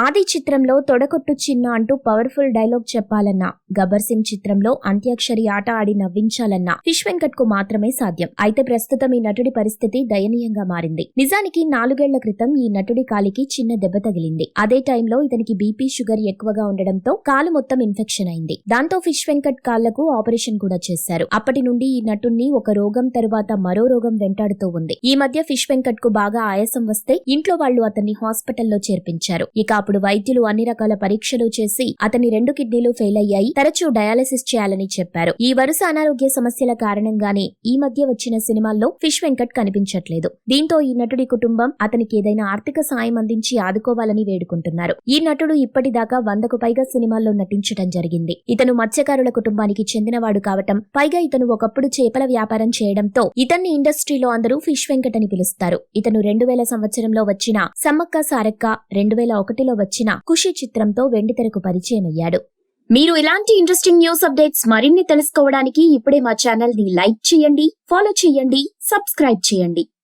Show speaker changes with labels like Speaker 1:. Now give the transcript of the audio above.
Speaker 1: ఆది చిత్రంలో తొడకొట్టు చిన్న అంటూ పవర్ఫుల్ డైలాగ్ చెప్పాలన్నా. గబ్బర్ సింగ్ చిత్రంలో అంత్యాక్షరి ఆట ఆడి నవ్వించాలన్నా. ఫిష్ వెంకట్కు మాత్రమే సాధ్యం. అయితే ప్రస్తుతం ఈ నటుడి పరిస్థితి దయనీయంగా మారింది. నిజానికి నాలుగేళ్ళ క్రితం ఈ నటుడి కాలికి చిన్న దెబ్బ తగిలింది. అదే టైంలో ఇతనికి బీపీ షుగర్ ఎక్కువగా ఉండడంతో కాలు మొత్తం ఇన్ఫెక్షన్ అయింది. దాంతో ఫిష్ వెంకట్ కాళ్ళకు ఆపరేషన్ కూడా చేశారు. అప్పటి నుండి ఈ నటుణ్ణి ఒక రోగం తరువాత మరో రోగం వెంటాడుతూ ఉంది. ఈ మధ్య ఫిష్ వెంకట్కు బాగా ఆయాసం వస్తే ఇంట్లో వాళ్ళు అతన్ని హాస్పిటల్లో చేర్పించారు. ఇక అప్పుడు వైద్యులు అన్ని రకాల పరీక్షలు చేసి అతని రెండు కిడ్నీలు ఫెయిల్ అయ్యాయి. తరచూ డయాలసిస్ చేయాలని చెప్పారు. ఈ వరుస అనారోగ్య సమస్యల కారణంగానే ఈ మధ్య వచ్చిన సినిమాల్లో ఫిష్ వెంకట్ కనిపించట్లేదు. దీంతో ఈ నటుడి కుటుంబం అతనికి ఏదైనా ఆర్థిక సాయం అందించి ఆదుకోవాలని వేడుకుంటున్నారు. ఈ నటుడు ఇప్పటిదాకా వందకు పైగా సినిమాల్లో నటించడం జరిగింది. ఇతను మత్స్యకారుల కుటుంబానికి చెందినవాడు కావటం పైగా ఇతను ఒకప్పుడు చేపల వ్యాపారం చేయడంతో ఇతన్ని ఇండస్ట్రీలో అందరూ ఫిష్ వెంకట్ అని పిలుస్తారు. ఇతను రెండు వేల సంవత్సరంలో వచ్చిన సమ్మక్క సారక్క రెండు వేల ఒకటిలో వచ్చిన ఖుషి చిత్రంతో వెండితెరకు పరిచయమయ్యాడు. మీరు ఇలాంటి ఇంట్రెస్టింగ్ న్యూస్ అప్డేట్స్ మరిన్ని తెలుసుకోవడానికి ఇప్పుడే మా ఛానల్ని లైక్ చేయండి ఫాలో చేయండి సబ్స్క్రైబ్ చేయండి.